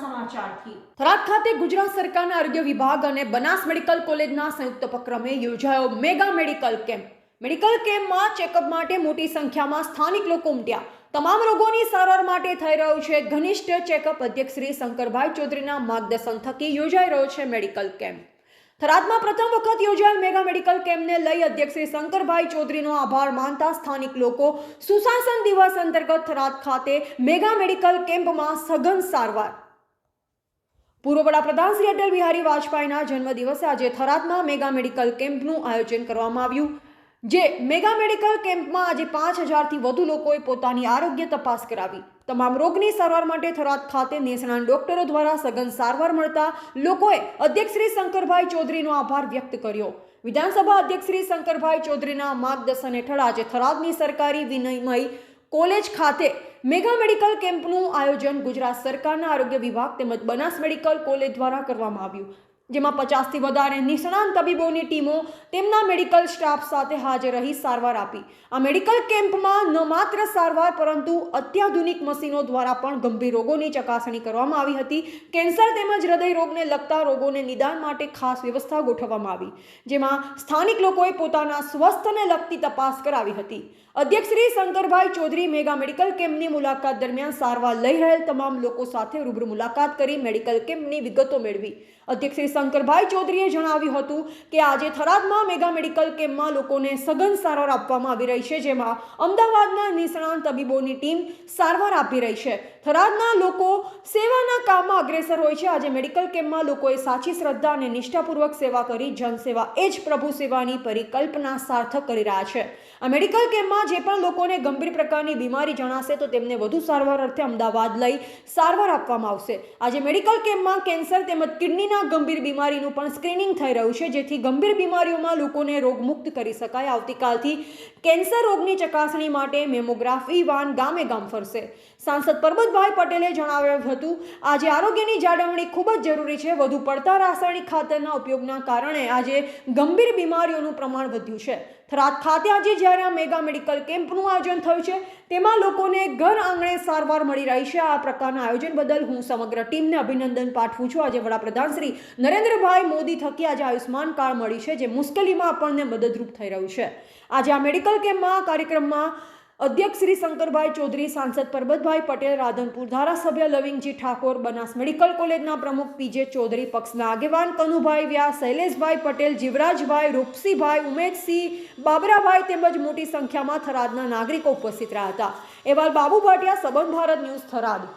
સમાચારથી. થરાદ ખાતે ગુજરાત સરકારના આરોગ્ય વિભાગ અને બનાસ મેડિકલ કોલેજના સંયુક્ત ઉપક્રમે યોજાયો મેગા મેડિકલ કેમ્પ. મેડિકલ કેમ્પમાં ચેકઅપ માટે મોટી સંખ્યામાં સ્થાનિક લોકો ઉમટ્યા. તમામ રોગોની સારવાર માટે થઈ રહ્યું છે. ઘનિષ્ઠ ચેકઅપ અધ્યક્ષ શ્રી શંકરભાઈ ચૌધરીના માર્ગદર્શન થકી યોજાઈ રહ્યો છે મેડિકલ કેમ્પ. થરાદમાં પ્રથમ વખત યોજાયેલ મેગા મેડિકલ કેમ્પને લઈ અધ્યક્ષ શંકરભાઈ ચૌધરીનો આભાર માનતા સ્થાનિક લોકો. સુશાસન દિવસ અંતર્ગત થરાદ ખાતે મેગા મેડિકલ કેમ્પમાં સઘન સારવાર. પૂર્વ વડાપ્રધાન શ્રી અટલ બિહારી વાજપેયીના જન્મદિવસે આજે થરાદમાં મેગા મેડિકલ કેમ્પનું આયોજન કરવામાં આવ્યું. જે મેગા મેડિકલ કેમ્પમાં આજે પાંચ હજારથી વધુ લોકોએ પોતાની આરોગ્ય તપાસ કરાવી. તમામ રોગની સારવાર માટે થરાદ ખાતે નિષ્ણાંત ડોક્ટરો દ્વારા સઘન સારવાર મળતા લોકોએ અધ્યક્ષ શ્રી શંકરભાઈ ચૌધરીનો આભાર વ્યક્ત કર્યો. વિધાનસભા અધ્યક્ષ શ્રી શંકરભાઈ ચૌધરીના માર્ગદર્શન હેઠળ આજે થરાદની સરકારી વિનિમય કોલેજ ખાતે મેગા મેડિકલ કેમ્પનું આયોજન ગુજરાત સરકારના આરોગ્ય વિભાગ તેમજ બનાસ મેડિકલ કોલેજ દ્વારા કરવામાં આવ્યું. જેમાં પચાસથી વધારે નિષ્ણાંત તબીબોની ટીમો તેમના મેડિકલ સ્ટાફ સાથે હાજર રહી સારવાર આપી. આ મેડિકલ કેમ્પમાં ન માત્ર સારવાર, પરંતુ અત્યાધુનિક મશીનો દ્વારા પણ ગંભીર રોગોની ચકાસણી કરવામાં આવી હતી. કેન્સર તેમજ હૃદય રોગને લગતા રોગોને નિદાન માટે ખાસ વ્યવસ્થા ગોઠવવામાં આવી, જેમાં સ્થાનિક લોકોએ પોતાના સ્વસ્થને લગતી તપાસ કરાવી હતી. અધ્યક્ષ શ્રી શંકરભાઈ ચૌધરી મેગા મેડિકલ કેમ્પની મુલાકાત દરમિયાન સારવાર લઈ રહેલ તમામ લોકો સાથે રૂબરૂ મુલાકાત કરી મેડિકલ કેમ્પની વિગતો મેળવી. અધ્યક્ષ શ્રી શંકરભાઈ ચૌધરીએ જણાવ્યું હતું કે આજે થરાદમાં મેગા મેડિકલ કેમ્પમાં લોકોને સઘન સારવાર આપવામાં આવી રહી છે, જેમાં અમદાવાદના નિષ્ણાંત તબીબોની ટીમ સારવાર આપી રહી છે. થરાદના લોકો સેવાના કામમાં અગ્રેસર હોય છે. આજે મેડિકલ કેમ્પમાં લોકોએ સાચી શ્રદ્ધા અને નિષ્ઠાપૂર્વક સેવા કરી. જનસેવા એ જ પ્રભુ સેવાની પરિકલ્પના સાર્થક કરી રહ્યા છે. આ મેડિકલ કેમ્પમાં જે પણ લોકોને ગંભીર પ્રકારની બીમારી જણાશે, તો તેમને વધુ સારવાર અર્થે અમદાવાદ લઈ સારવાર આપવામાં આવશે. આજે મેડિકલ કેમ્પમાં કેન્સર તેમજ કિડનીના ગંભીર બીમારીનું પણ સ્ક્રીનિંગ થઈ રહ્યું છે, જેથી ગંભીર બીમારીઓમાં લોકોને રોગમુક્ત કરી શકાય. આવતીકાલથી કેન્સર રોગની ચકાસણી માટે મેમોગ્રાફી વાન ગામે ગામ ફરશે. સાંસદ પરબતભાઈ પટેલે જણાવ્યું હતું, આજે આરોગ્યની જાળવણી ખૂબ જ જરૂરી છે. વધુ પડતા રાસાયણિક ખાતરના ઉપયોગના કારણે આજે ગંભીર બીમારીઓનું પ્રમાણ વધ્યું છે. થરાદ ખાતે આજે જ્યારે આ મેગા મેડિકલ કેમ્પનું આયોજન થયું છે, તેમાં લોકોને ઘર આંગણે સારવાર મળી રહી છે. આ પ્રકારના આયોજન બદલ હું સમગ્ર ટીમને અભિનંદન પાઠવું છું. આજે વડાપ્રધાન શ્રી નરેન્દ્રભાઈ મોદી થકી આજે આયુષ્માન કાર્ડ મળી છે, જે મુશ્કેલીમાં આપણને મદદરૂપ થઈ રહ્યું છે. આજે આ મેડિકલ કેમ્પમાં કાર્યક્રમમાં અધ્યક્ષ શ્રી શંકરભાઈ ચૌધરી, સાંસદ પરબતભાઈ પટેલ, રાધનપુર ધારાસભ્ય લવિંગજી ઠાકોર, બનાસ મેડિકલ કોલેજના પ્રમુખ પીજે ચૌધરી, પક્ષના આગેવાન કનુભાઈ વ્યાસ શૈલેષભાઈ પટેલ, જીવરાજભાઈ, રૂપસીભાઈ, ઉમેશસિંહ, બાબરાભાઈ તેમજ મોટી સંખ્યામાં થરાદના નાગરિકો ઉપસ્થિત રહ્યા હતા. એવાલ બાબુ ભાટિયા, સબન ભારત ન્યૂઝ થરાદ.